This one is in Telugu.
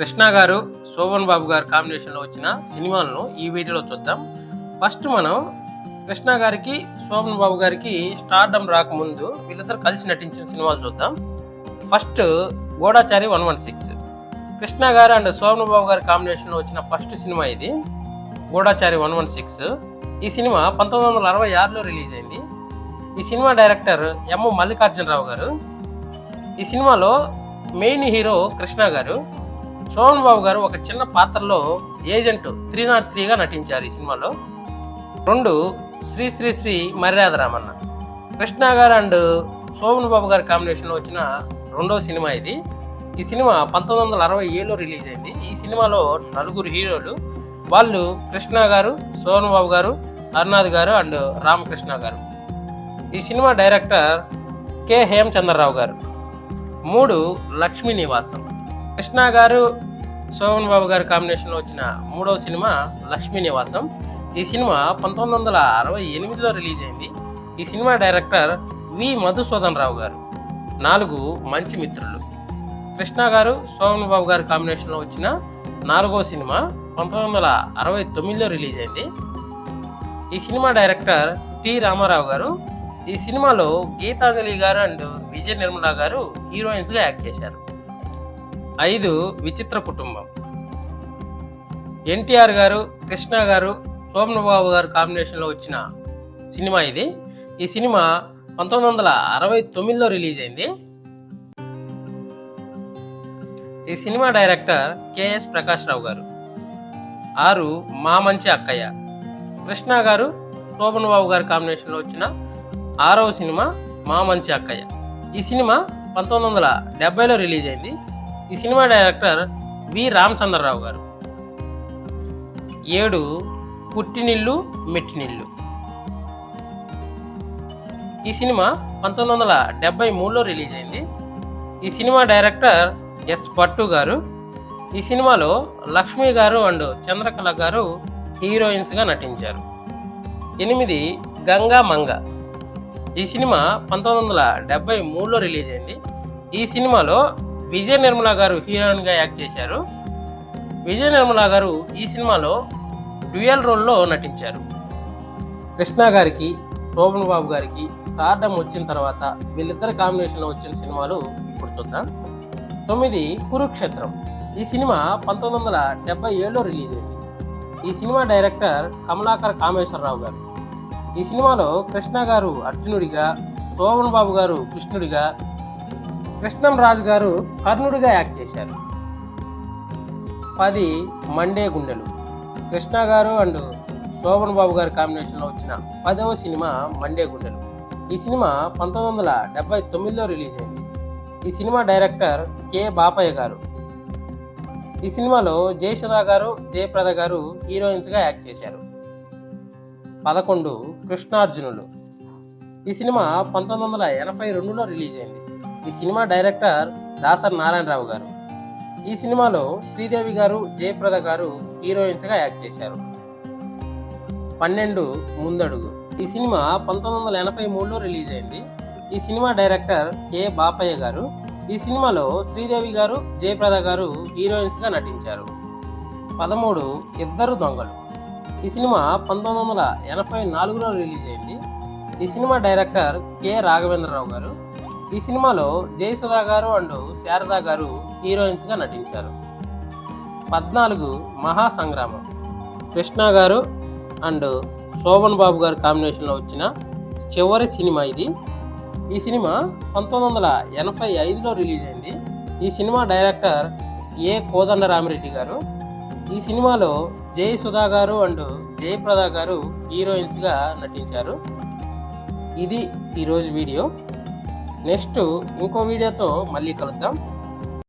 కృష్ణ గారు శోభన్ బాబు గారు కాంబినేషన్లో వచ్చిన సినిమాలను ఈ వీడియోలో చూద్దాం. ఫస్ట్ మనం కృష్ణ గారికి శోభన్ బాబు గారికి స్టార్డమ్ రాకముందు వీళ్ళిద్దరు కలిసి నటించిన సినిమాలు చూద్దాం. First Goodachari one one six. Krishna గారు అండ్ శోభన్ బాబు గారి కాంబినేషన్లో వచ్చిన ఫస్ట్ సినిమా ఇది గోడాచారి వన్ వన్ సిక్స్. ఈ సినిమా పంతొమ్మిది వందల అరవై ఆరులో రిలీజ్ అయింది. ఈ సినిమా డైరెక్టర్ ఎం మల్లికార్జునరావు గారు. ఈ సినిమాలో మెయిన్ హీరో కృష్ణ గారు. సోమన్ బాబు గారు ఒక చిన్న పాత్రలో ఏజెంట్ త్రీ నాట్ త్రీగా నటించారు ఈ సినిమాలో. రెండు శ్రీ శ్రీ శ్రీ మర్యాద రామన్న కృష్ణ గారు అండ్ సోమన్ బాబు గారి కాంబినేషన్లో వచ్చిన రెండో సినిమా ఇది. ఈ సినిమా పంతొమ్మిది వందల అరవై ఏడులో రిలీజ్ అయింది. ఈ సినిమాలో నలుగురు హీరోలు వాళ్ళు కృష్ణ గారు సోమన్ బాబు గారు అరునాథ్ గారు అండ్ రామకృష్ణ గారు. ఈ సినిమా డైరెక్టర్ కె హేమచంద్రరావు గారు. మూడు లక్ష్మీ నివాసం. కృష్ణ గారు శోభన్ బాబు గారి కాంబినేషన్లో వచ్చిన మూడవ సినిమా లక్ష్మీ నివాసం. ఈ సినిమా పంతొమ్మిది వందల అరవై ఎనిమిదిలో రిలీజ్ అయింది. ఈ సినిమా డైరెక్టర్ వి. మధుసూదన్ రావు గారు. నాలుగు మంచి మిత్రులు. కృష్ణ గారు శోభన్ బాబు గారి కాంబినేషన్లో వచ్చిన నాలుగో సినిమా పంతొమ్మిది వందల అరవై తొమ్మిదిలో రిలీజ్ అయింది. ఈ సినిమా డైరెక్టర్ టి. రామారావు గారు. ఈ సినిమాలో గీతాంజలి గారు అండ్ విజయ నిర్మల గారు హీరోయిన్స్గా యాక్ట్ చేశారు. ఐదు విచిత్ర కుటుంబం. ఎన్టీఆర్ గారు కృష్ణ గారు శోభనబాబు గారు కాంబినేషన్లో వచ్చిన సినిమా ఇది. ఈ సినిమా పంతొమ్మిది వందల అరవై తొమ్మిదిలో రిలీజ్ అయింది. ఈ సినిమా డైరెక్టర్ కెఎస్ ప్రకాష్ రావు గారు. ఆరు మా మంచి అక్కయ్య. కృష్ణ గారు శోభన్ బాబు గారి కాంబినేషన్లో వచ్చిన ఆరవ సినిమా మా మంచి అక్కయ్య. ఈ సినిమా పంతొమ్మిది వందల డెబ్బైలో రిలీజ్ అయింది. ఈ సినిమా డైరెక్టర్ వి రామచంద్రరావు గారు. ఏడు పుట్టినిల్లు మెట్టినిల్లు. ఈ సినిమా పంతొమ్మిది వందల డెబ్బై మూడులో రిలీజ్ అయింది ఈ సినిమా డైరెక్టర్ ఎస్ పట్టు గారు. ఈ సినిమాలో లక్ష్మి గారు అండ్ చంద్రకళ గారు హీరోయిన్స్గా నటించారు. ఎనిమిది గంగా మంగ. ఈ సినిమా పంతొమ్మిది వందల డెబ్బై మూడులో రిలీజ్ అయింది ఈ సినిమాలో విజయ నిర్మల గారు హీరోయిన్గా యాక్ట్ చేశారు. విజయ నిర్మల గారు ఈ సినిమాలో డ్యూయల్ రోల్లో నటించారు. కృష్ణ గారికి శోభన్ బాబు గారికి స్టార్డమ్ వచ్చిన తర్వాత వీళ్ళిద్దరి కాంబినేషన్లో వచ్చిన సినిమాలు ఇప్పుడు చూద్దాం. తొమ్మిది కురుక్షేత్రం. ఈ సినిమా పంతొమ్మిది వందల డెబ్బై ఏడులో రిలీజ్ అయింది. ఈ సినిమా డైరెక్టర్ కమలాకర్ కామేశ్వరరావు గారు. ఈ సినిమాలో కృష్ణ గారు అర్జునుడిగా శోభన్ బాబు గారు కృష్ణుడిగా రాజు గారు కర్ణుడిగా యాక్ట్ చేశారు. పది మండే గుండెలు. కృష్ణ గారు అండ్ శోభన్ బాబు గారి కాంబినేషన్లో వచ్చిన పదవ సినిమా మండే గుండెలు. ఈ సినిమా పంతొమ్మిది వందల డెబ్బై తొమ్మిదిలో రిలీజ్ అయింది. ఈ సినిమా డైరెక్టర్ కె బాపయ్య గారు. ఈ సినిమాలో జయసుధా గారు జయప్రద గారు హీరోయిన్స్గా యాక్ట్ చేశారు. పదకొండు కృష్ణార్జునులు. ఈ సినిమా పంతొమ్మిది వందల ఎనభై రెండులో రిలీజ్ అయింది. ఈ సినిమా డైరెక్టర్ దాసర్ నారాయణరావు గారు. ఈ సినిమాలో శ్రీదేవి గారు జయప్రద గారు హీరోయిన్స్గా యాక్ట్ చేశారు. పన్నెండు ముందడుగు. ఈ సినిమా పంతొమ్మిది వందల ఎనభై మూడులో రిలీజ్ అయింది. ఈ సినిమా డైరెక్టర్ కె బాపయ్య గారు. ఈ సినిమాలో శ్రీదేవి గారు జయప్రద గారు హీరోయిన్స్గా నటించారు. పదమూడు ఇద్దరు దొంగలు. ఈ సినిమా పంతొమ్మిది వందల ఎనభై నాలుగులో రిలీజ్ అయింది. ఈ సినిమా డైరెక్టర్ కె రాఘవేంద్రరావు గారు. ఈ సినిమాలో జయసుధా గారు అండ్ శారదా గారు హీరోయిన్స్గా నటించారు. పద్నాలుగు మహాసంగ్రామం. కృష్ణ గారు అండ్ శోభన్ బాబు గారు కాంబినేషన్లో వచ్చిన చివరి సినిమా ఇది. ఈ సినిమా పంతొమ్మిది వందల ఎనభై ఐదులో రిలీజ్ అయింది. ఈ సినిమా డైరెక్టర్ ఏ కోదండరామిరెడ్డి గారు? ఈ సినిమాలో జయసుధా గారు అండ్ జయప్రద గారు హీరోయిన్స్గా నటించారు. ఇది ఈరోజు వీడియో. నెక్స్ట్ ఇంకో వీడియోతో మళ్ళీ కలుద్దాం.